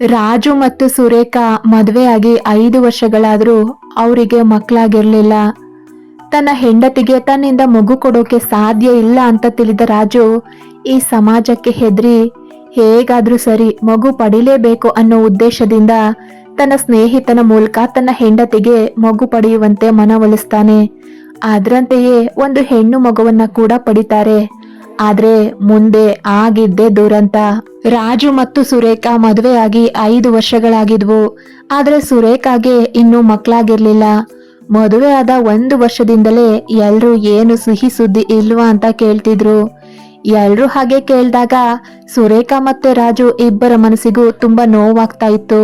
ರಾಜು ಮತ್ತು ಸುರೇಖಾ ಮದುವೆಯಾಗಿ ಐದು ವರ್ಷಗಳಾದರೂ ಅವರಿಗೆ ಮಕ್ಕಳಾಗಿರಲಿಲ್ಲ. ತನ್ನ ಹೆಂಡತಿಗೆ ತನ್ನಿಂದ ಮಗು ಕೊಡೋಕೆ ಸಾಧ್ಯ ಇಲ್ಲ ಅಂತ ತಿಳಿದ ರಾಜು, ಈ ಸಮಾಜಕ್ಕೆ ಹೆದರಿ, ಹೇಗಾದರೂ ಸರಿ ಮಗು ಪಡಿಲೇಬೇಕು ಅನ್ನೋ ಉದ್ದೇಶದಿಂದ ತನ್ನ ಸ್ನೇಹಿತನ ಮೂಲಕ ತನ್ನ ಹೆಂಡತಿಗೆ ಮಗು ಪಡೆಯುವಂತೆ ಮನವೊಲಿಸ್ತಾನೆ. ಅದರಂತೆಯೇ ಒಂದು ಹೆಣ್ಣು ಮಗುವನ್ನ ಕೂಡ ಪಡಿತಾರೆ. ಆದ್ರೆ ಮುಂದೆ ಆಗಿದ್ದೇ ದುರಂತ. ರಾಜು ಮತ್ತು ಸುರೇಖಾ ಮದುವೆಯಾಗಿ ಐದು ವರ್ಷಗಳಾಗಿದ್ವು. ಆದರೆ ಸುರೇಖಾಗೆ ಇನ್ನೂ ಮಕ್ಕಳಾಗಿರ್ಲಿಲ್ಲ. ಮದುವೆಯಾದ ಒಂದು ವರ್ಷದಿಂದಲೇ ಎಲ್ಲರೂ ಏನು ಸಿಹಿ ಸುದ್ದಿ ಇಲ್ವಾ ಅಂತ ಕೇಳ್ತಿದ್ರು. ಎಲ್ಲರೂ ಹಾಗೆ ಕೇಳಿದಾಗ ಸುರೇಖಾ ಮತ್ತೆ ರಾಜು ಇಬ್ಬರ ಮನಸ್ಸಿಗೂ ತುಂಬಾ ನೋವಾಗ್ತಾ ಇತ್ತು.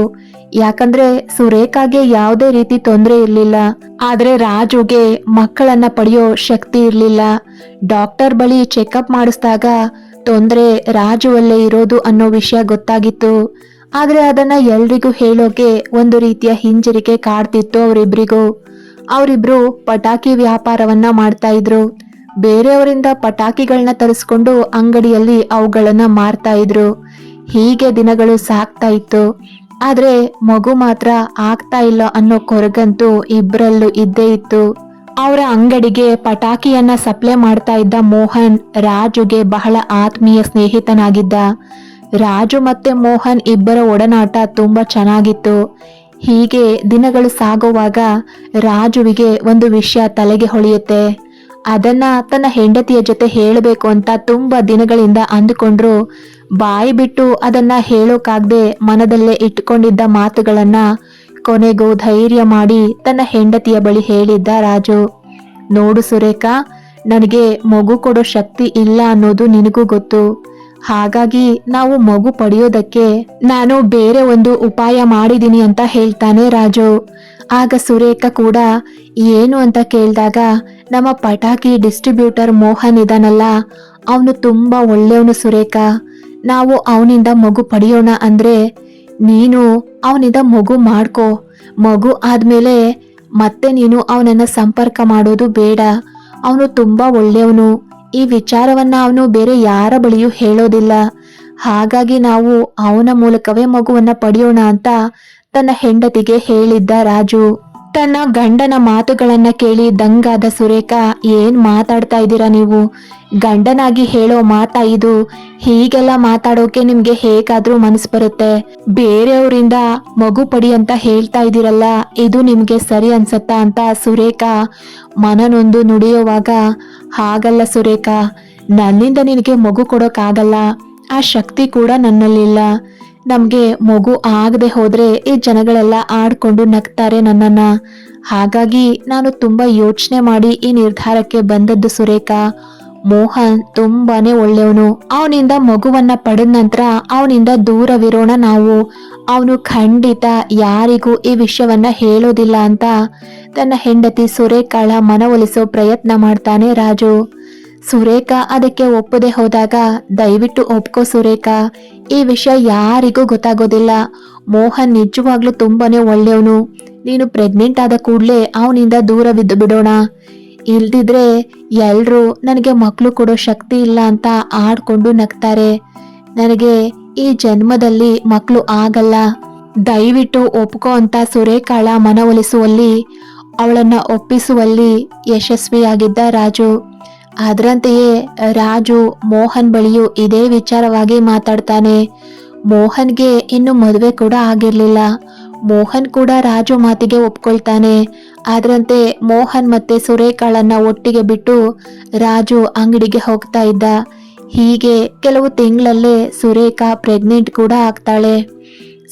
ಯಾಕಂದ್ರೆ ಸುರೇಖಾಗೆ ಯಾವುದೇ ರೀತಿ ತೊಂದರೆ ಇರಲಿಲ್ಲ. ಆದ್ರೆ ರಾಜುಗೆ ಮಕ್ಕಳನ್ನ ಪಡೆಯೋ ಶಕ್ತಿ ಇರಲಿಲ್ಲ. ಡಾಕ್ಟರ್ ಬಳಿ ಚೆಕಪ್ ಮಾಡಿಸಿದಾಗ ತೊಂದರೆ ರಾಜುವಲ್ಲೇ ಇರೋದು ಅನ್ನೋ ವಿಷಯ ಗೊತ್ತಾಗಿತ್ತು. ಆದ್ರೆ ಅದನ್ನ ಎಲ್ರಿಗೂ ಹೇಳೋಕೆ ಒಂದು ರೀತಿಯ ಹಿಂಜರಿಕೆ ಕಾಡ್ತಿತ್ತು ಅವರಿಬ್ರಿಗೂ. ಅವರಿಬ್ರು ಪಟಾಕಿ ವ್ಯಾಪಾರವನ್ನ ಮಾಡ್ತಾ ಇದ್ರು. ಬೇರೆಯವರಿಂದ ಪಟಾಕಿಗಳನ್ನ ತರಿಸ್ಕೊಂಡು ಅಂಗಡಿಯಲ್ಲಿ ಅವುಗಳನ್ನ ಮಾರ್ತಾ ಇದ್ರು. ಹೀಗೆ ದಿನಗಳು ಸಾಕ್ತಾ ಇತ್ತು. ಆದ್ರೆ ಮಗು ಮಾತ್ರ ಆಗ್ತಾ ಇಲ್ಲ ಅನ್ನೋ ಕೊರಗಂತೂ ಇಬ್ಬರಲ್ಲೂ ಇದ್ದೇ ಇತ್ತು. ಅವರ ಅಂಗಡಿಗೆ ಪಟಾಕಿಯನ್ನ ಸಪ್ಲೈ ಮಾಡ್ತಾ ಇದ್ದ ಮೋಹನ್ ರಾಜುಗೆ ಬಹಳ ಆತ್ಮೀಯ ಸ್ನೇಹಿತನಾಗಿದ್ದ. ರಾಜು ಮತ್ತೆ ಮೋಹನ್ ಇಬ್ಬರ ಒಡನಾಟ ತುಂಬಾ ಚೆನ್ನಾಗಿತ್ತು. ಹೀಗೆ ದಿನಗಳು ಸಾಗುವಾಗ ರಾಜುವಿಗೆ ಒಂದು ವಿಷಯ ತಲೆಗೆ ಹೊಳೆಯುತ್ತೆ. ಅದನ್ನ ತನ್ನ ಹೆಂಡತಿಯ ಜೊತೆ ಹೇಳಬೇಕು ಅಂತ ತುಂಬಾ ದಿನಗಳಿಂದ ಅಂದುಕೊಂಡ್ರು. ಬಾಯಿ ಬಿಟ್ಟು ಅದನ್ನ ಹೇಳೋಕಾಗದೆ ಮನದಲ್ಲೇ ಇಟ್ಕೊಂಡಿದ್ದ ಮಾತುಗಳನ್ನ ಕೊನೆಗೂ ಧೈರ್ಯ ಮಾಡಿ ತನ್ನ ಹೆಂಡತಿಯ ಬಳಿ ಹೇಳಿದ್ದ ರಾಜು, ನೋಡು ಸುರೇಖಾ, ನನಗೆ ಮಗು ಕೊಡೋ ಶಕ್ತಿ ಇಲ್ಲ ಅನ್ನೋದು ನಿನಗೂ ಗೊತ್ತು. ಹಾಗಾಗಿ ನಾವು ಮಗು ಪಡೆಯೋದಕ್ಕೆ ನಾನು ಬೇರೆ ಒಂದು ಉಪಾಯ ಮಾಡಿದೀನಿ ಅಂತ ಹೇಳ್ತಾನೆ ರಾಜು. ಆಗ ಸುರೇಖ ಕೂಡ ಏನು ಅಂತ ಕೇಳಿದಾಗ, ನಮ್ಮ ಪಟಾಕಿ ಡಿಸ್ಟ್ರಿಬ್ಯೂಟರ್ ಮೋಹನ್ ಇದಾನಲ್ಲ, ಅವನು ತುಂಬಾ ಒಳ್ಳೆಯವನು ಸುರೇಖ. ನಾವು ಅವನಿಂದ ಮಗು ಪಡೆಯೋಣ ಅಂದ್ರೆ ನೀನು ಅವನಿಂದ ಮಗು ಮಾಡ್ಕೋ. ಮಗು ಆದ್ಮೇಲೆ ಮತ್ತೆ ನೀನು ಅವನನ್ನ ಸಂಪರ್ಕ ಮಾಡೋದು ಬೇಡ. ಅವನು ತುಂಬಾ ಒಳ್ಳೆಯವನು. ಈ ವಿಚಾರವನ್ನ ಅವನು ಬೇರೆ ಯಾರ ಬಳಿಯೂ ಹೇಳೋದಿಲ್ಲ. ಹಾಗಾಗಿ ನಾವು ಅವನ ಮೂಲಕವೇ ಮಗುವನ್ನ ಪಡೆಯೋಣ ಅಂತ ತನ್ನ ಹೆಂಡತಿಗೆ ಹೇಳಿದ್ದ ರಾಜು. ತನ್ನ ಗಂಡನ ಮಾತುಗಳನ್ನ ಕೇಳಿ ದಂಗಾದ ಸುರೇಖ, ಏನ್ ಮಾತಾಡ್ತಾ ಇದ್ದೀರಾ ನೀವು? ಗಂಡನಾಗಿ ಹೇಳೋ ಮಾತಾ ಇದು, ಹೀಗೆಲ್ಲ ಮಾತಾಡೋಕೆ ನಿಮ್ಗೆ ಹೇಗಾದ್ರೂ ಮನಸ್ಸು ಬರುತ್ತೆ. ಬೇರೆಯವರಿಂದ ಮಗು ಪಡಿ ಅಂತ ಹೇಳ್ತಾ ಇದ್ದೀರಲ್ಲ, ಇದು ನಿಮ್ಗೆ ಸರಿ ಅನ್ಸತ್ತಾ ಅಂತ ಸುರೇಖ ಮನನೊಂದು ನುಡಿಯುವಾಗ, ಹಾಗಲ್ಲ ಸುರೇಖ, ನನ್ನಿಂದ ನಿನಗೆ ಮಗು ಕೊಡೋಕ್ಕಾಗಲ್ಲ ಆ ಶಕ್ತಿ ಕೂಡ ನನ್ನಲ್ಲಿಲ್ಲ. ನಮ್ಗೆ ಮಗು ಆಗದೆ ಹೋದ್ರೆ ಈ ಜನಗಳೆಲ್ಲ ಆಡ್ಕೊಂಡು ನಗ್ತಾರೆ ನನ್ನನ್ನ. ಹಾಗಾಗಿ ನಾನು ತುಂಬಾ ಯೋಚನೆ ಮಾಡಿ ಈ ನಿರ್ಧಾರಕ್ಕೆ ಬಂದದ್ದು ಸುರೇಖಾ. ಮೋಹನ್ ತುಂಬಾನೇ ಒಳ್ಳೆಯವನು. ಅವನಿಂದ ಮಗುವನ್ನ ಪಡೆದ ನಂತರ ಅವನಿಂದ ದೂರವಿರೋಣ ನಾವು. ಅವನು ಖಂಡಿತ ಯಾರಿಗೂ ಈ ವಿಷಯವನ್ನ ಹೇಳೋದಿಲ್ಲ ಅಂತ ತನ್ನ ಹೆಂಡತಿ ಸುರೇಖಾಳ ಮನವೊಲಿಸೋ ಪ್ರಯತ್ನ ಮಾಡ್ತಾನೆ ರಾಜು. ಸುರೇಖಾ ಅದಕ್ಕೆ ಒಪ್ಪದೆ ಹೋದಾಗ, ದಯವಿಟ್ಟು ಒಪ್ಕೋ ಸುರೇಖಾ. ಈ ವಿಷಯ ಯಾರಿಗೂ ಗೊತ್ತಾಗೋದಿಲ್ಲ. ಮೋಹನ್ ನಿಜವಾಗ್ಲೂ ತುಂಬಾನೇ ಒಳ್ಳೆಯವನು. ನೀನು ಪ್ರೆಗ್ನೆಂಟ್ ಆದ ಕೂಡಲೇ ಅವನಿಂದ ದೂರವಿದ್ದು ಬಿಡೋಣ. ಇಲ್ದಿದ್ರೆ ಎಲ್ಲರೂ ನನಗೆ ಮಕ್ಕಳು ಕೊಡೋ ಶಕ್ತಿ ಇಲ್ಲ ಅಂತ ಆಡ್ಕೊಂಡು ನಗ್ತಾರೆ. ನನಗೆ ಈ ಜನ್ಮದಲ್ಲಿ ಮಕ್ಕಳು ಆಗಲ್ಲ. ದಯವಿಟ್ಟು ಒಪ್ಕೋ ಅಂತ ಸುರೇಖಾಳ ಮನವೊಲಿಸುವಲ್ಲಿ, ಅವಳನ್ನ ಒಪ್ಪಿಸುವಲ್ಲಿ ಯಶಸ್ವಿಯಾಗಿದ್ದ ರಾಜು. ಅದರಂತೆಯೇ ರಾಜು ಮೋಹನ್ ಬಳಿಯೂ ಇದೇ ವಿಚಾರವಾಗಿ ಮಾತಾಡ್ತಾನೆ. ಮೋಹನ್ಗೆ ಇನ್ನು ಮದುವೆ ಕೂಡ ಆಗಿರ್ಲಿಲ್ಲ. ಮೋಹನ್ ಕೂಡ ರಾಜು ಮಾತಿಗೆ ಒಪ್ಕೊಳ್ತಾನೆ. ಅದರಂತೆ ಮೋಹನ್ ಮತ್ತೆ ಸುರೇಖಾಳನ್ನ ಒಟ್ಟಿಗೆ ಬಿಟ್ಟು ರಾಜು ಅಂಗಡಿಗೆ ಹೋಗ್ತಾ ಇದ್ದ. ಹೀಗೆ ಕೆಲವು ತಿಂಗಳಲ್ಲೇ ಸುರೇಖಾ ಪ್ರೆಗ್ನೆಂಟ್ ಕೂಡ ಆಗ್ತಾಳೆ.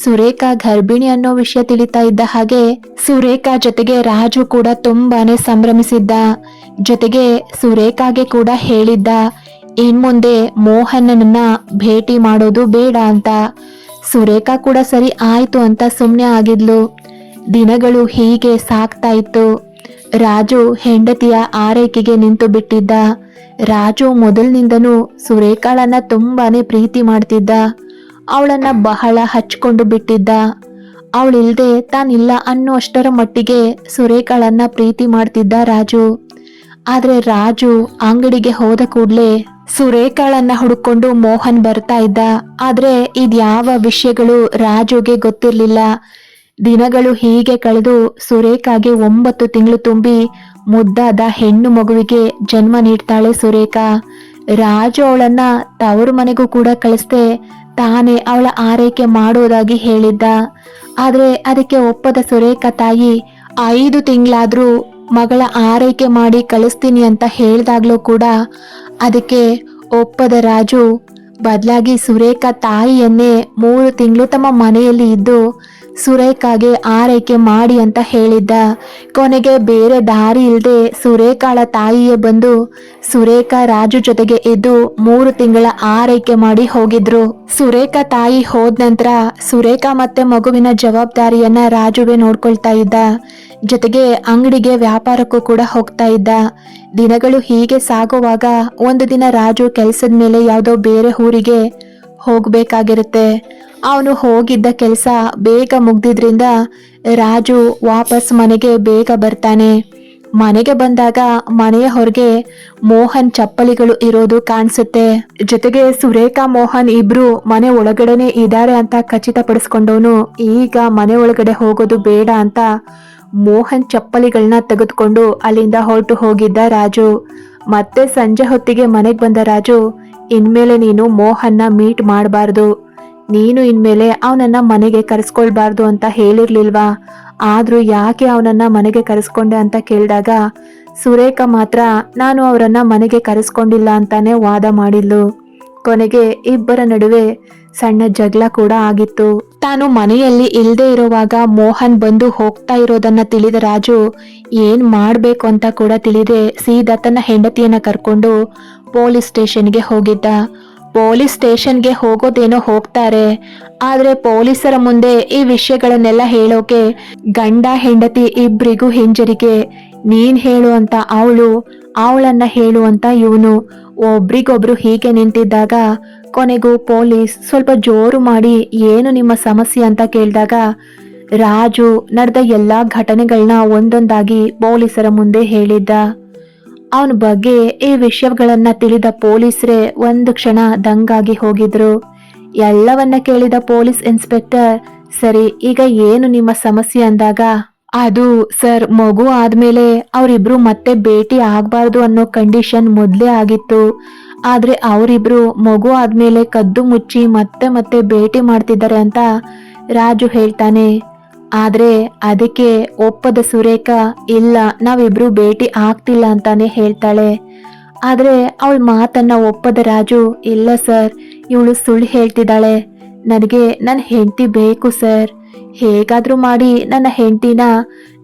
ಸುರೇಖಾ ಗರ್ಭಿಣಿ ಅನ್ನೋ ವಿಷಯ ತಿಳಿತಾ ಇದ್ದ ಹಾಗೆ ಸುರೇಖಾ ಜೊತೆಗೆ ರಾಜು ಕೂಡ ತುಂಬಾನೇ ಸಂಭ್ರಮಿಸಿದ್ದ. ಜೊತೆಗೆ ಸುರೇಖಾಗೆ ಕೂಡ ಹೇಳಿದ್ದ ಇನ್ಮುಂದೆ ಮೋಹನನನ್ನ ಭೇಟಿ ಮಾಡೋದು ಬೇಡ ಅಂತ. ಸುರೇಖಾ ಕೂಡ ಸರಿ ಆಯ್ತು ಅಂತ ಸುಮ್ಮನೆ ಆಗಿದ್ಲು. ದಿನಗಳು ಹೀಗೆ ಸಾಕ್ತಾ ಇತ್ತು. ರಾಜು ಹೆಂಡತಿಯ ಆರೈಕೆಗೆ ನಿಂತು ಬಿಟ್ಟಿದ್ದ. ರಾಜು ಮೊದಲಿನಿಂದನೂ ಸುರೇಖಾಳನ್ನ ತುಂಬಾನೇ ಪ್ರೀತಿ ಮಾಡ್ತಿದ್ದ. ಅವಳನ್ನ ಬಹಳ ಹಚ್ಕೊಂಡು ಬಿಟ್ಟಿದ್ದ. ಅವಳಿಲ್ದೆ ತಾನಿಲ್ಲ ಅನ್ನೋ ಅಷ್ಟರ ಮಟ್ಟಿಗೆ ಸುರೇಖಾಳನ್ನ ಪ್ರೀತಿ ಮಾಡ್ತಿದ್ದ ರಾಜು. ಆದ್ರೆ ರಾಜು ಅಂಗಡಿಗೆ ಹೋದ ಕೂಡಲೇ ಸುರೇಖಾಳನ್ನ ಹುಡುಕೊಂಡು ಮೋಹನ್ ಬರ್ತಾ ಇದ್ದ. ಆದ್ರೆ ಇದ್ಯಾವ ವಿಷಯಗಳು ರಾಜುಗೆ ಗೊತ್ತಿರ್ಲಿಲ್ಲ. ದಿನಗಳು ಹೀಗೆ ಕಳೆದು ಸುರೇಖಾಗೆ ಒಂಬತ್ತು ತಿಂಗಳು ತುಂಬಿ ಮುದ್ದಾದ ಹೆಣ್ಣು ಮಗುವಿಗೆ ಜನ್ಮ ನೀಡ್ತಾಳೆ ಸುರೇಖಾ. ರಾಜು ಅವಳನ್ನ ತವರು ಮನೆಗೂ ಕೂಡ ಕಳಿಸ್ದೆ ತಾನೇ ಅವಳ ಆರೈಕೆ ಮಾಡೋದಾಗಿ ಹೇಳಿದ್ದ. ಆದ್ರೆ ಅದಕ್ಕೆ ಒಪ್ಪದ ಸುರೇಖಾ ತಾಯಿ ಐದು ತಿಂಗಳಾದ್ರೂ ಮಗಳ ಆರೈಕೆ ಮಾಡಿ ಕಳಿಸ್ತೀನಿ ಅಂತ ಹೇಳ್ದಾಗ್ಲೂ ಕೂಡ ಅದಕ್ಕೆ ಒಪ್ಪದ ರಾಜು, ಬದಲಾಗಿ ಸುರೇಖಾ ತಾಯಿಯನ್ನೇ ಮೂರು ತಿಂಗಳು ತಮ್ಮ ಮನೆಯಲ್ಲಿ ಇದ್ದು ಸುರೇಖಾಗೆ ಆರೈಕೆ ಮಾಡಿ ಅಂತ ಹೇಳಿದ್ದ. ಕೊನೆಗೆ ಬೇರೆ ದಾರಿ ಇಲ್ಲದೆ ಸುರೇಖಾಳ ತಾಯಿಯೇ ಬಂದು ಸುರೇಖಾ ರಾಜು ಜೊತೆಗೆ ಇದ್ದು ಮೂರು ತಿಂಗಳ ಆರೈಕೆ ಮಾಡಿ ಹೋಗಿದ್ರು. ಸುರೇಖಾ ತಾಯಿ ಹೋದ ನಂತರ ಸುರೇಖಾ ಮತ್ತೆ ಮಗುವಿನ ಜವಾಬ್ದಾರಿಯನ್ನ ರಾಜುವೆ ನೋಡ್ಕೊಳ್ತಾ ಇದ್ದ. ಜೊತೆಗೆ ಅಂಗಡಿಗೆ ವ್ಯಾಪಾರಕ್ಕೂ ಕೂಡ ಹೋಗ್ತಾ ಇದ್ದ. ದಿನಗಳು ಹೀಗೆ ಸಾಗುವಾಗ ಒಂದು ದಿನ ರಾಜು ಕೆಲಸದ ಮೇಲೆ ಯಾವುದೋ ಬೇರೆ ಊರಿಗೆ ಹೋಗ್ಬೇಕಾಗಿರುತ್ತೆ. ಅವನು ಹೋಗಿದ್ದ ಕೆಲಸ ಬೇಗ ಮುಗ್ದಿದ್ರಿಂದ ರಾಜು ವಾಪಸ್ ಮನೆಗೆ ಬೇಗ ಬರ್ತಾನೆ. ಮನೆಗೆ ಬಂದಾಗ ಮನೆಯ ಹೊರಗೆ ಮೋಹನ್ ಚಪ್ಪಲಿಗಳು ಇರೋದು ಕಾಣಿಸುತ್ತೆ. ಜೊತೆಗೆ ಸುರೇಖಾ ಮೋಹನ್ ಇಬ್ರು ಮನೆ ಒಳಗಡೆನೆ ಇದ್ದಾರೆ ಅಂತ ಖಚಿತಪಡಿಸ್ಕೊಂಡವನು ಈಗ ಮನೆ ಒಳಗಡೆ ಹೋಗೋದು ಬೇಡ ಅಂತ ಮೋಹನ್ ಚಪ್ಪಲಿಗಳನ್ನ ತೆಗೆದುಕೊಂಡು ಅಲ್ಲಿಂದ ಹೊರಟು ಹೋಗಿದ್ದ ರಾಜು. ಮತ್ತೆ ಸಂಜೆ ಹೊತ್ತಿಗೆ ಮನೆಗೆ ಬಂದ ರಾಜು ಇನ್ಮೇಲೆ ನೀನು ಮೋಹನ್ನ ಮೀಟ್ ಮಾಡಬಾರ್ದು. ನೀನು ಇನ್ಮೇಲೆ ಅವನನ್ನ ಮನೆಗೆ ಕರೆಸ್ಕೊಳ್ಬಾರ್ದು ಅಂತ ಹೇಳಿರ್ಲಿಲ್ವಾ? ಆದ್ರೂ ಯಾಕೆ ಅವನನ್ನ ಮನೆಗೆ ಕರೆಸ್ಕೊಂಡೆ ಅಂತ ಕೇಳಿದಾಗ, ಸುರೇಖ ಮಾತ್ರ ನಾನು ಅವರನ್ನ ಮನೆಗೆ ಕರೆಸ್ಕೊಂಡಿಲ್ಲ ಅಂತಾನೆ ವಾದ ಮಾಡಿದ್ಲು. ಕೊನೆಗೆ ಇಬ್ಬರ ನಡುವೆ ಸಣ್ಣ ಜಗಳ ಕೂಡ ಆಗಿತ್ತು. ತಾನು ಮನೆಯಲ್ಲಿ ಇಲ್ಲದೆ ಇರುವಾಗ ಮೋಹನ್ ಬಂದು ಹೋಗ್ತಾ ಇರೋದನ್ನ ತಿಳಿದ ರಾಜು, ಏನ್ ಮಾಡ್ಬೇಕು ಅಂತ ಕೂಡ ತಿಳಿದೆ. ಸೀದಾ ತನ್ನ ಹೆಂಡತಿಯನ್ನ ಕರ್ಕೊಂಡು ಪೊಲೀಸ್ ಸ್ಟೇಷನ್ಗೆ ಹೋಗಿದ್ದ. ಪೊಲೀಸ್ ಸ್ಟೇಷನ್ಗೆ ಹೋಗೋದೇನೋ ಹೋಗ್ತಾರೆ. ಆದ್ರೆ ಪೊಲೀಸರ ಮುಂದೆ ಈ ವಿಷಯಗಳನ್ನೆಲ್ಲ ಹೇಳೋಕೆ ಗಂಡ, ಹೆಂಡತಿ ಇಬ್ರಿಗೂ ಹಿಂಜರಿಕೆ. ನೀನ್ ಹೇಳು ಅಂತ ಅವಳು, ಅವಳನ್ನ ಹೇಳು ಅಂತ ಇವನು. ಒಬ್ರಿಗೊಬ್ರು ಹೀಗೆ ನಿಂತಿದ್ದಾಗ ಕೊನೆಗೂ ಪೊಲೀಸ್ ಸ್ವಲ್ಪ ಜೋರು ಮಾಡಿ, ಏನು ನಿಮ್ಮ ಸಮಸ್ಯೆ? ಅಂತ ಕೇಳಿದಾಗ, ರಾಜು, ನಡೆದ ಎಲ್ಲಾ ಘಟನೆಗಳನ್ನ ಒಂದೊಂದಾಗಿ ಪೊಲೀಸರ ಮುಂದೆ ಹೇಳಿದ್ದ. ಅವನ ಬಗ್ಗೆ ಈ ವಿಷಯಗಳನ್ನ ತಿಳಿದ ಪೊಲೀಸರೇ ಒಂದು ಕ್ಷಣ ದಂಗಾಗಿ ಹೋಗಿದ್ರು. ಎಲ್ಲವನ್ನ ಕೇಳಿದ ಪೊಲೀಸ್ ಇನ್ಸ್ಪೆಕ್ಟರ್, ಸರಿ, ಈಗ ಏನು ನಿಮ್ಮ ಸಮಸ್ಯೆ? ಅಂದಾಗ, ಅದು ಸರ್, ಮಗು ಆದ್ಮೇಲೆ ಅವರಿಬ್ರು ಮತ್ತೆ ಭೇಟಿ ಆಗಬಾರ್ದು ಅನ್ನೋ ಕಂಡೀಷನ್ ಮೊದಲೇ ಆಗಿತ್ತು. ಆದ್ರೆ ಅವರಿಬ್ರು ಮಗು ಆದ್ಮೇಲೆ ಕದ್ದು ಮುಚ್ಚಿ ಮತ್ತೆ ಮತ್ತೆ ಭೇಟಿ ಮಾಡ್ತಿದ್ದಾರೆ ಅಂತ ರಾಜು ಹೇಳ್ತಾನೆ. ಆದ್ರೆ ಅದಕ್ಕೆ ಒಪ್ಪದ ಸುರೇಖಾ, ಇಲ್ಲ, ನಾವಿಬ್ರು ಭೇಟಿ ಆಗ್ತಿಲ್ಲ ಅಂತಾನೆ ಹೇಳ್ತಾಳೆ. ಆದ್ರೆ ಅವಳ ಮಾತನ್ನ ಒಪ್ಪದ ರಾಜು, ಇಲ್ಲ ಸರ್, ಇವಳು ಸುಳ್ಳು ಹೇಳ್ತಿದ್ದಾಳೆ. ನನಗೆ ನನ್ನ ಹೆಂಡತಿ ಬೇಕು ಸರ್. ಹೇಗಾದರೂ ಮಾಡಿ ನನ್ನ ಹೆಂಡತಿನ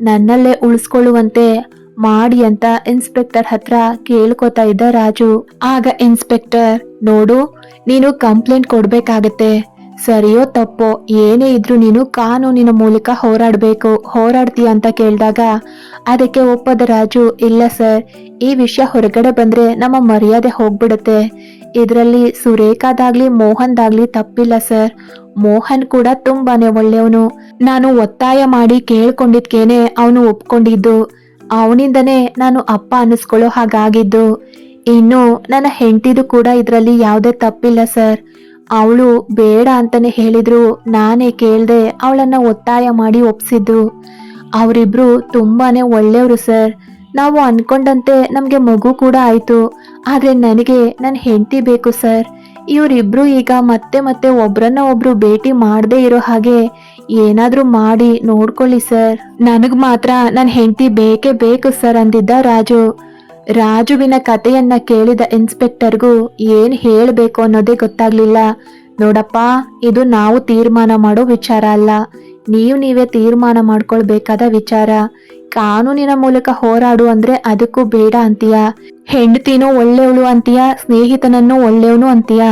ನನ್ನಲ್ಲೇ ಉಳಿಸ್ಕೊಳ್ಳುವಂತೆ ಮಾಡಿ ಅಂತ ಇನ್ಸ್ಪೆಕ್ಟರ್ ಹತ್ರ ಕೇಳ್ಕೊತಾ ಇದ್ದ ರಾಜು. ಆಗ ಇನ್ಸ್ಪೆಕ್ಟರ್ ನೋಡು, ನೀನು ಕಂಪ್ಲೇಂಟ್ ಕೊಡ್ಬೇಕಾಗತ್ತೆ. ಸರಿಯೋ ತಪ್ಪೋ, ಏನೇ ಇದ್ರೂ ನೀನು ಕಾನೂನಿನ ಮೂಲಕ ಹೋರಾಡಬೇಕು. ಹೋರಾಡ್ತೀಯ ಅಂತ ಕೇಳಿದಾಗ, ಅದಕ್ಕೆ ಒಪ್ಪದ ರಾಜು, ಇಲ್ಲ ಸರ್. ಈ ವಿಷಯ ಹೊರಗಡೆ ಬಂದ್ರೆ ನಮ್ಮ ಮರ್ಯಾದೆ ಹೋಗ್ಬಿಡುತ್ತೆ. ಇದರಲ್ಲಿ ಸುರೇಖಾದಾಗ್ಲಿ, ಮೋಹನ್ದಾಗ್ಲಿ ತಪ್ಪಿಲ್ಲ ಸರ್. ಮೋಹನ್ ಕೂಡ ತುಂಬಾನೇ ಒಳ್ಳೆಯವನು. ನಾನು ಒತ್ತಾಯ ಮಾಡಿ ಕೇಳ್ಕೊಂಡಿದ್ಕೇನೆ ಅವನು ಒಪ್ಕೊಂಡಿದ್ದು. ಅವನಿಂದನೇ ನಾನು ಅಪ್ಪ ಅನ್ನಿಸ್ಕೊಳ್ಳೋ ಹಾಗಾಗಿದ್ದು. ಇನ್ನು ನನ್ನ ಹೆಂಡತಿದು ಕೂಡ ಇದರಲ್ಲಿ ಯಾವುದೇ ತಪ್ಪಿಲ್ಲ ಸರ್. ಅವಳು ಬೇಡ ಅಂತಾನೆ ಹೇಳಿದ್ರು, ನಾನೇ ಕೇಳ್ದೆ ಅವಳನ್ನ ಒತ್ತಾಯ ಮಾಡಿ ಒಪ್ಸಿದ್ದು ಅವರಿಬ್ರು ತುಂಬಾನೇ ಒಳ್ಳೆಯವರು ಸರ್. ನಾವು ಅನ್ಕೊಂಡಂತೆ ನಮಗೆ ಮಗು ಕೂಡ ಆಯ್ತು. ಆದ್ರೆ ನನಗೆ ನನ್ನ ಹೆಂಡತಿ ಬೇಕು ಸರ್. ಇವರಿಬ್ರು ಈಗ ಮತ್ತೆ ಮತ್ತೆ ಒಬ್ರನ್ನ ಒಬ್ರು ಭೇಟಿ ಮಾಡದೇ ಇರೋ ಹಾಗೆ ಏನಾದರೂ ಮಾಡಿ ನೋಡ್ಕೊಳ್ಳಿ ಸರ್. ನನಗೆ ಮಾತ್ರ ನನ್ನ ಹೆಂಡತಿ ಬೇಕೇ ಬೇಕು ಸರ್ ಅಂದಿದ್ದ ರಾಜು. ರಾಜುವಿನ ಕಥೆಯನ್ನ ಕೇಳಿದ ಇನ್ಸ್ಪೆಕ್ಟರ್ಗೂ ಏನ್ ಹೇಳಬೇಕು ಅನ್ನೋದೇ ಗೊತ್ತಾಗ್ಲಿಲ್ಲ. ನೋಡಪ್ಪ, ಇದು ನಾವು ತೀರ್ಮಾನ ಮಾಡೋ ವಿಚಾರ ಅಲ್ಲ. ನೀವು ನೀವೇ ತೀರ್ಮಾನ ಮಾಡ್ಕೊಳ್ಬೇಕಾದ ವಿಚಾರ. ಕಾನೂನಿನ ಮೂಲಕ ಹೋರಾಡು ಅಂದ್ರೆ ಅದಕ್ಕೂ ಬೇಡ ಅಂತೀಯ. ಹೆಂಡತಿನೂ ಒಳ್ಳೆಯವಳು ಅಂತೀಯ, ಸ್ನೇಹಿತನನ್ನು ಒಳ್ಳೆಯವನು ಅಂತೀಯ.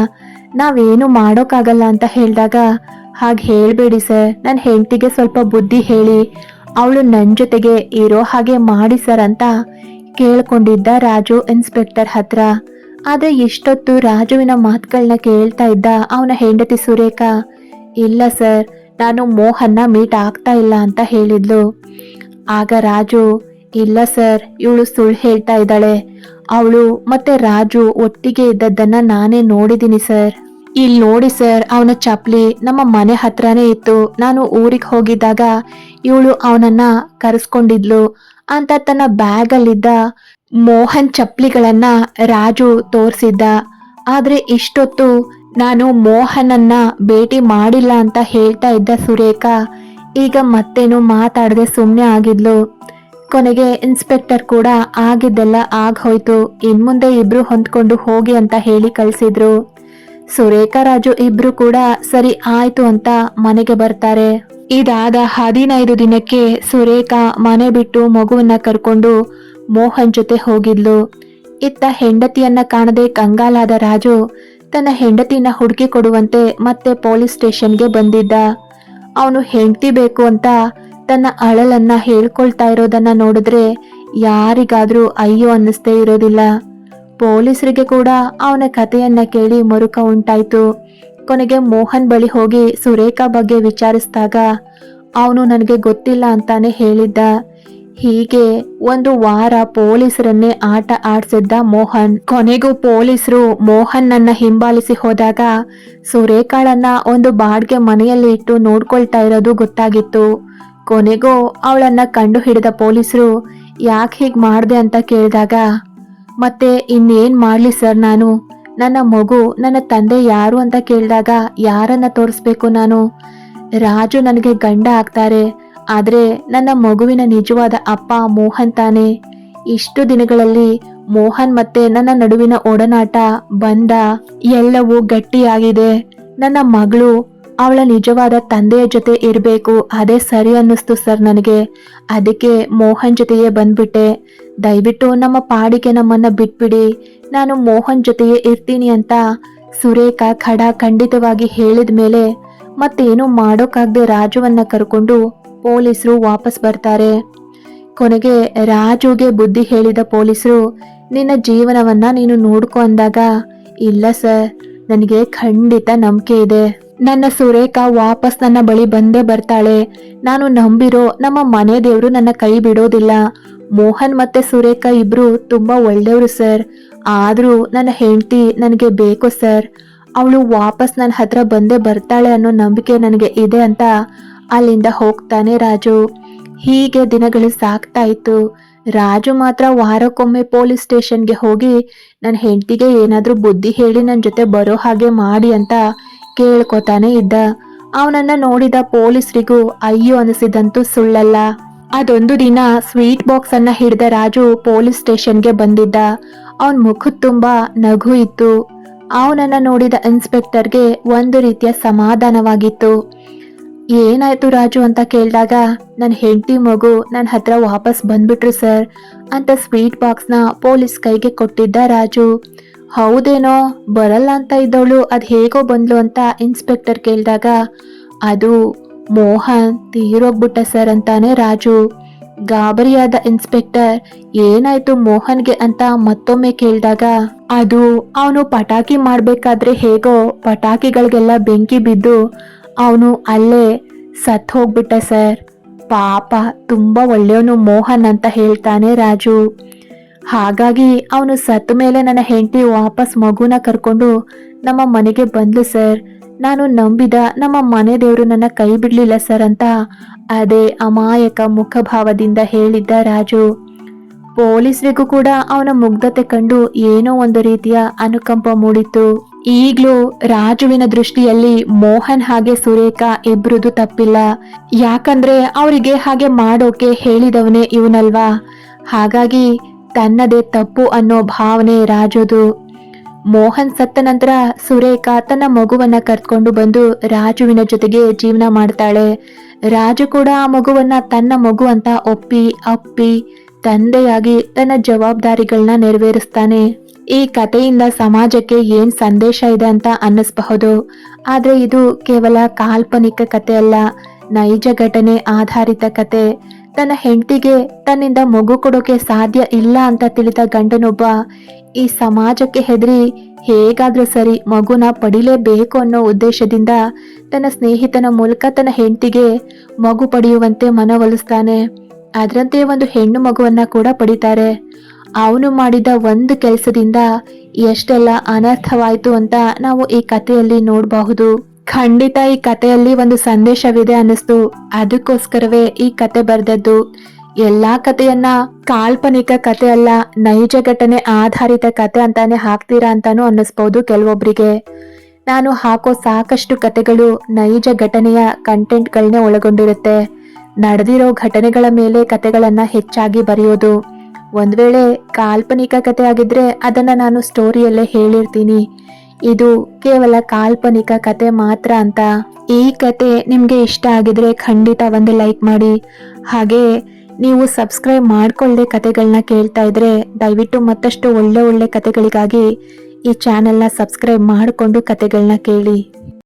ನಾವೇನು ಮಾಡೋಕ್ಕಾಗಲ್ಲ ಅಂತ ಹೇಳಿದಾಗ, ಹಾಗೆ ಹೇಳಬೇಡಿ ಸರ್ ನನ್ನ ಹೆಂಡತಿಗೆ ಸ್ವಲ್ಪ ಬುದ್ಧಿ ಹೇಳಿ. ಅವಳು ನನ್ನ ಜೊತೆಗೆ ಇರೋ ಹಾಗೆ ಮಾಡಿ ಸರ್ ಅಂತ ಕೇಳ್ಕೊಂಡಿದ್ದ ರಾಜು ಇನ್ಸ್ಪೆಕ್ಟರ್ ಹತ್ರ. ಆದ್ರೆ ಎಷ್ಟೊತ್ತು ರಾಜುವಿನ ಮಾತುಗಳನ್ನ ಕೇಳ್ತಾ ಇದ್ದ ಅವನ ಹೆಂಡತಿ ಸುರೇಖಾ. ಇಲ್ಲ ಸರ್, ನಾನು ಮೋಹನ್ನ ಮೀಟ್ ಆಗ್ತಾ ಇಲ್ಲ ಅಂತ ಹೇಳಿದ್ಲು. ಆಗ ರಾಜು, ಇಲ್ಲ ಸರ್, ಇವಳು ಸುಳ್ಳು ಹೇಳ್ತಾ ಇದ್ದಾಳೆ. ಅವಳು ಮತ್ತೆ ರಾಜು ಒಟ್ಟಿಗೆ ಇದ್ದದ್ದನ್ನ ನಾನೇ ನೋಡಿದ್ದೀನಿ ಸರ್. ಇಲ್ಲಿ ನೋಡಿ ಸರ್, ಅವನ ಚಪ್ಲಿ ನಮ್ಮ ಮನೆ ಹತ್ರನೇ ಇತ್ತು. ನಾನು ಊರಿಗೆ ಹೋಗಿದ್ದಾಗ ಇವಳು ಅವನನ್ನ ಕರೆಸ್ಕೊಂಡಿದ್ಲು. ಅಂತ ತನ್ನ ಬ್ಯಾಗಲ್ಲಿದ್ದ ಮೋಹನ್ ಚಪ್ಲಿಗಳನ್ನ ರಾಜು ತೋರಿಸಿದ್ದ. ಆದ್ರೆ ಇಷ್ಟೊತ್ತು ನಾನು ಮೋಹನನ್ನ ಭೇಟಿ ಮಾಡಿಲ್ಲ ಅಂತ ಹೇಳ್ತಾ ಇದ್ದ ಸುರೇಖ. ಈಗ ಮತ್ತೇನು ಮಾತಾಡದೆ ಸುಮ್ಮನೆ ಆಗಿದ್ಲು. ಕೊನೆಗೆ ಇನ್ಸ್ಪೆಕ್ಟರ್ ಕೂಡ ಆಗಿದ್ದೆಲ್ಲ ಆಗ್ ಹೋಯ್ತು ಇನ್ಮುಂದೆ ಇಬ್ರು ಹೊಂದ್ಕೊಂಡು ಹೋಗಿ ಅಂತ ಹೇಳಿ ಕಳ್ಸಿದ್ರು. ಸುರೇಖಾ, ರಾಜು ಇಬ್ರು ಕೂಡ ಸರಿ ಆಯ್ತು ಅಂತ ಮನೆಗೆ ಬರ್ತಾರೆ. ಇದಾದ ಹದಿನೈದು ದಿನಕ್ಕೆ ಸುರೇಖಾ ಮನೆ ಬಿಟ್ಟು ಮಗುವನ್ನ ಕರ್ಕೊಂಡು ಮೋಹನ್ ಜೊತೆ ಹೋಗಿದ್ಲು. ಇತ್ತ ಹೆಂಡತಿಯನ್ನ ಕಾಣದೆ ಕಂಗಾಲಾದ ರಾಜು ತನ್ನ ಹೆಂಡತಿನ ಹುಡುಕಿ ಕೊಡುವಂತೆ ಮತ್ತೆ ಪೊಲೀಸ್ ಸ್ಟೇಷನ್ಗೆ ಬಂದಿದ್ದ. ಅವನು ಹೆಂಡತಿ ಬೇಕು ಅಂತ ತನ್ನ ಅಳಲನ್ನ ಹೇಳ್ಕೊಳ್ತಾ ಇರೋದನ್ನ ನೋಡಿದ್ರೆ ಯಾರಿಗಾದ್ರೂ ಅಯ್ಯೋ ಅನ್ನಿಸ್ತೇ ಇರೋದಿಲ್ಲ. ಪೊಲೀಸರಿಗೆ ಕೂಡ ಅವನ ಕಥೆಯನ್ನ ಕೇಳಿ ಮರುಕ ಉಂಟಾಯ್ತು. ಕೊನೆಗೆ ಮೋಹನ್ ಬಳಿ ಹೋಗಿ ಸುರೇಖಾ ಬಗ್ಗೆ ವಿಚಾರಿಸಿದಾಗ, ಅವನು ನನಗೆ ಗೊತ್ತಿಲ್ಲ ಅಂತಾನೆ ಹೇಳಿದ್ದ. ಹೀಗೆ ಒಂದು ವಾರ ಪೊಲೀಸರನ್ನೇ ಆಟ ಆಡಿಸಿದ್ದ ಮೋಹನ್. ಕೊನೆಗೂ ಪೊಲೀಸರು ಮೋಹನ್ನನ್ನ ಹಿಂಬಾಲಿಸಿ ಹೋದಾಗ, ಸುರೇಖಾಳನ್ನ ಒಂದು ಬಾಡ್ಗೆ ಮನೆಯಲ್ಲಿ ಇಟ್ಟು ನೋಡ್ಕೊಳ್ತಾ ಇರೋದು ಗೊತ್ತಾಗಿತ್ತು. ಕೊನೆಗೂ ಅವಳನ್ನ ಕಂಡು ಹಿಡಿದ ಪೊಲೀಸರು, ಯಾಕೆ ಹೀಗೆ ಮಾಡ್ದೆ? ಅಂತ ಕೇಳಿದಾಗ, ಮತ್ತೆ ಇನ್ನೇನ್ ಮಾಡ್ಲಿ ಸರ್ ನಾನು? ನನ್ನ ಮಗು, ನನ್ನ ತಂದೆ ಯಾರು ಅಂತ ಕೇಳಿದಾಗ ಯಾರನ್ನ ತೋರಿಸ್ಬೇಕು ನಾನು? ರಾಜು ನನಗೆ ಗಂಡ ಆಗ್ತಾರೆ, ಆದ್ರೆ ನನ್ನ ಮಗುವಿನ ನಿಜವಾದ ಅಪ್ಪ ಮೋಹನ್ ತಾನೆ. ಇಷ್ಟು ದಿನಗಳಲ್ಲಿ ಮೋಹನ್ ಮತ್ತೆ ನನ್ನ ನಡುವಿನ ಒಡನಾಟ ಬಂದ ಎಲ್ಲವೂ ಗಟ್ಟಿಯಾಗಿದೆ. ನನ್ನ ಮಗಳು ಅವಳ ನಿಜವಾದ ತಂದೆಯ ಜೊತೆ ಇರಬೇಕು. ಅದೇ ಸರಿ ಅನ್ನಿಸ್ತು ಸರ್ ನನಗೆ. ಅದಕ್ಕೆ ಮೋಹನ್ ಜೊತೆಯೇ ಬಂದ್ಬಿಟ್ಟೆ. ದಯವಿಟ್ಟು ನಮ್ಮ ಪಾಡಿಗೆ ನಮ್ಮನ್ನು ಬಿಟ್ಬಿಡಿ. ನಾನು ಮೋಹನ್ ಜೊತೆಯೇ ಇರ್ತೀನಿ ಅಂತ ಸುರೇಖಾ ಖಡ ಖಂಡಿತವಾಗಿ ಹೇಳಿದ ಮೇಲೆ ಮತ್ತೇನು ಮಾಡೋಕ್ಕಾಗದೆ ರಾಜುವನ್ನ ಕರ್ಕೊಂಡು ಪೊಲೀಸರು ವಾಪಸ್ ಬರ್ತಾರೆ. ಕೊನೆಗೆ ರಾಜುಗೆ ಬುದ್ಧಿ ಹೇಳಿದ ಪೊಲೀಸರು, ನಿನ್ನ ಜೀವನವನ್ನ ನೀನು ನೋಡ್ಕೊ ಅಂದಾಗ, ಇಲ್ಲ ಸರ್, ನನಗೆ ಖಂಡಿತ ನಂಬಿಕೆ ಇದೆ. ನನ್ನ ಸುರೇಖಾ ವಾಪಸ್ ನನ್ನ ಬಳಿ ಬಂದೇ ಬರ್ತಾಳೆ. ನಾನು ನಂಬಿರೋ ನಮ್ಮ ಮನೆ ದೇವರು ನನ್ನ ಕೈ ಬಿಡೋದಿಲ್ಲ. ಮೋಹನ್ ಮತ್ತೆ ಸುರೇಖಾ ಇಬ್ರು ತುಂಬಾ ಒಳ್ಳೆಯವರು ಸರ್. ಆದರೂ ನನ್ನ ಹೆಂಡತಿ ನನಗೆ ಬೇಕು ಸರ್. ಅವಳು ವಾಪಸ್ ನನ್ನ ಹತ್ರ ಬಂದೇ ಬರ್ತಾಳೆ ಅನ್ನೋ ನಂಬಿಕೆ ನನಗೆ ಇದೆ ಅಂತ ಅಲ್ಲಿಂದ ಹೋಗ್ತಾನೆ ರಾಜು. ಹೀಗೆ ದಿನಗಳು ಸಾಕ್ತಾ ಇತ್ತು. ರಾಜು ಮಾತ್ರ ವಾರಕ್ಕೊಮ್ಮೆ ಪೊಲೀಸ್ ಸ್ಟೇಷನ್ಗೆ ಹೋಗಿ ನನ್ನ ಹೆಂಡತಿಗೆ ಏನಾದರೂ ಬುದ್ಧಿ ಹೇಳಿ ನನ್ನ ಜೊತೆ ಬರೋ ಹಾಗೆ ಮಾಡಿ ಅಂತ ಕೇಳ್ಕೊತಾನೆ ಇದ್ದ. ಅವನನ್ನ ನೋಡಿದ ಪೊಲೀಸರಿಗೂ ಅಯ್ಯೋ ಅನಿಸಿದಂತೂ ಸುಳ್ಳಲ್ಲ. ಅದೊಂದು ದಿನ ಸ್ವೀಟ್ ಬಾಕ್ಸ್ ಅನ್ನ ಹಿಡಿದ ರಾಜು ಪೊಲೀಸ್ ಸ್ಟೇಷನ್ಗೆ ಬಂದಿದ್ದ. ಅವನ್ ಮುಖದ ತುಂಬಾ ನಗು ಇತ್ತು. ಅವನನ್ನ ನೋಡಿದ ಇನ್ಸ್ಪೆಕ್ಟರ್ಗೆ ಒಂದು ರೀತಿಯ ಸಮಾಧಾನವಾಗಿತ್ತು. ಏನಾಯ್ತು ರಾಜು ಅಂತ ಕೇಳಿದಾಗ ನನ್ನ ಹೆಂಡತಿ ಮಗು ನನ್ನ ಹತ್ರ ವಾಪಸ್ ಬಂದ್ಬಿಟ್ರು ಸರ್ ಅಂತ ಸ್ವೀಟ್ ಬಾಕ್ಸ್ನ ಪೊಲೀಸ್ ಕೈಗೆ ಕೊಟ್ಟಿದ್ದ ರಾಜು. ಹೌದೇನೋ, ಬರಲ್ಲ ಅಂತ ಇದ್ದವಳು, ಅದು ಹೇಗೋ ಬಂದ್ಲು ಅಂತ ಇನ್ಸ್ಪೆಕ್ಟರ್ ಕೇಳಿದಾಗ, ಅದು ಮೋಹನ್ ತೀರೋಗ್ಬಿಟ್ಟ ಸರ್ ಅಂತಾನೆ ರಾಜು. ಗಾಬರಿಯಾದ ಇನ್ಸ್ಪೆಕ್ಟರ್ ಏನಾಯ್ತು ಮೋಹನ್ಗೆ ಅಂತ ಮತ್ತೊಮ್ಮೆ ಕೇಳಿದಾಗ, ಅದು ಅವನು ಪಟಾಕಿ ಮಾಡಬೇಕಾದ್ರೆ ಹೇಗೋ ಪಟಾಕಿಗಳಿಗೆಲ್ಲ ಬೆಂಕಿ ಬಿದ್ದು ಅವನು ಅಲ್ಲೇ ಸತ್ ಹೋಗ್ಬಿಟ್ಟ ಸರ್ ಪಾಪ, ತುಂಬಾ ಒಳ್ಳೆಯವನು ಮೋಹನ್ ಅಂತ ಹೇಳ್ತಾನೆ ರಾಜು. ಹಾಗಾಗಿ ಅವನು ಸತ್ತ ಮೇಲೆ ನನ್ನ ಹೆಂಡತಿ ವಾಪಸ್ ಮಗುನ ಕರ್ಕೊಂಡು ನಮ್ಮ ಮನೆಗೆ ಬಂದ್ಲು, ಸರ್. ನಾನು ನಂಬಿದ ನಮ್ಮ ಮನೆ ದೇವರು ನನ್ನ ಕೈ ಬಿಡಲಿಲ್ಲ, ಸರ್, ಅಂತ ಅದೇ ಅಮಾಯಕ ಮುಖಭಾವದಿಂದ ಹೇಳಿದ್ದ ರಾಜು. ಪೊಲೀಸರಿಗೂ ಕೂಡ ಅವನ ಮುಗ್ಧತೆ ಕಂಡು ಏನೋ ಒಂದು ರೀತಿಯ ಅನುಕಂಪ ಮೂಡಿತು ಈಗ್ಲೂ ರಾಜುವಿನ ದೃಷ್ಟಿಯಲ್ಲಿ ಮೋಹನ್ ಹಾಗೆ ಸುರೇಖಾ ಇಬ್ರದು ತಪ್ಪಿಲ್ಲ. ಯಾಕಂದ್ರೆ ಅವರಿಗೆ ಹಾಗೆ ಮಾಡೋಕೆ ಹೇಳಿದವನೇ ಇವನಲ್ವಾ? ಹಾಗಾಗಿ ತನ್ನದೇ ತಪ್ಪು ಅನ್ನೋ ಭಾವನೆ ರಾಜುದು. ಮೋಹನ್ ಸತ್ತ ನಂತರ ಸುರೇಖಾ ತನ್ನ ಮಗುವನ್ನ ಕರ್ಕೊಂಡು ಬಂದು ರಾಜುವಿನ ಜೊತೆಗೆ ಜೀವನ ಮಾಡ್ತಾಳೆ. ರಾಜು ಕೂಡ ಆ ಮಗುವನ್ನ ತನ್ನ ಮಗು ಅಂತ ಒಪ್ಪಿ, ಅಪ್ಪಿ, ತಂದೆಯಾಗಿ ತನ್ನ ಜವಾಬ್ದಾರಿಗಳನ್ನ ನೆರವೇರಿಸ್ತಾನೆ. ಈ ಕಥೆಯಿಂದ ಸಮಾಜಕ್ಕೆ ಏನ್ ಸಂದೇಶ ಇದೆ ಅಂತ ಅನ್ನಿಸ್ಬಹುದು. ಆದ್ರೆ ಇದು ಕೇವಲ ಕಾಲ್ಪನಿಕ ಕತೆ ಅಲ್ಲ, ನೈಜ ಘಟನೆ ಆಧಾರಿತ ಕತೆ ತನ್ನ ಹೆಂಡತಿಗೆ ತನ್ನಿಂದ ಮಗು ಕೊಡೋಕೆ ಸಾಧ್ಯ ಇಲ್ಲ ಅಂತ ತಿಳಿದ ಗಂಡನೊಬ್ಬ, ಈ ಸಮಾಜಕ್ಕೆ ಹೆದರಿ ಹೇಗಾದ್ರೂ ಸರಿ ಮಗುನ ಪಡಿಲೇಬೇಕು ಅನ್ನೋ ಉದ್ದೇಶದಿಂದ ತನ್ನ ಸ್ನೇಹಿತನ ಮೂಲಕ ತನ್ನ ಹೆಂಡತಿಗೆ ಮಗು ಪಡೆಯುವಂತೆ ಮನವೊಲಿಸ್ತಾನೆ. ಅದರಂತೆ ಒಂದು ಹೆಣ್ಣು ಮಗುವನ್ನ ಕೂಡ ಪಡಿತಾರೆ. ಅವನು ಮಾಡಿದ ಒಂದು ಕೆಲಸದಿಂದ ಎಷ್ಟೆಲ್ಲ ಅನರ್ಥವಾಯಿತು ಅಂತ ನಾವು ಈ ಕಥೆಯಲ್ಲಿ ನೋಡಬಹುದು. ಖಂಡಿತ ಈ ಕಥೆಯಲ್ಲಿ ಒಂದು ಸಂದೇಶವಿದೆ ಅನ್ನಿಸ್ತು. ಅದಕ್ಕೋಸ್ಕರವೇ ಈ ಕತೆ ಬರೆದದ್ದು. ಎಲ್ಲಾ ಕಥೆಯನ್ನ ಕಾಲ್ಪನಿಕ ಕತೆ ಅಲ್ಲ, ನೈಜ ಘಟನೆ ಆಧಾರಿತ ಕತೆ ಅಂತಾನೆ ಹಾಕ್ತೀರಾ ಅಂತಾನು ಅನ್ನಿಸ್ಬೋದು ಕೆಲವೊಬ್ರಿಗೆ. ನಾನು ಹಾಕೋ ಸಾಕಷ್ಟು ಕತೆಗಳು ನೈಜ ಘಟನೆಯ ಕಂಟೆಂಟ್ಗಳನ್ನೇ ಒಳಗೊಂಡಿರುತ್ತೆ. ನಡೆದಿರೋ ಘಟನೆಗಳ ಮೇಲೆ ಕತೆಗಳನ್ನ ಹೆಚ್ಚಾಗಿ ಬರೆಯೋದು. ಒಂದ್ ವೇಳೆ ಕಾಲ್ಪನಿಕ ಕತೆ ಆಗಿದ್ರೆ ಅದನ್ನ ನಾನು ಸ್ಟೋರಿಯಲ್ಲೇ ಹೇಳಿರ್ತೀನಿ. ಇದು ಕೇವಲ ಕಾಲ್ಪನಿಕ ಕತೆ ಮಾತ್ರ ಅಂತ. ಈ ಕತೆ ನಿಮಗೆ ಇಷ್ಟ ಆಗಿದ್ರೆ ಖಂಡಿತ ಒಂದು ಲೈಕ್ ಮಾಡಿ. ಹಾಗೆ ನೀವು ಸಬ್ಸ್ಕ್ರೈಬ್ ಮಾಡ್ಕೊಳ್ಳದೆ ಕತೆಗಳನ್ನ ಕೇಳ್ತಾ ಇದ್ರೆ ದಯವಿಟ್ಟು ಮತ್ತಷ್ಟು ಒಳ್ಳೆ ಒಳ್ಳೆ ಕತೆಗಳಿಗಾಗಿ ಈ ಚಾನೆಲ್ನ ಸಬ್ಸ್ಕ್ರೈಬ್ ಮಾಡಿಕೊಂಡು ಕತೆಗಳನ್ನ ಕೇಳಿ.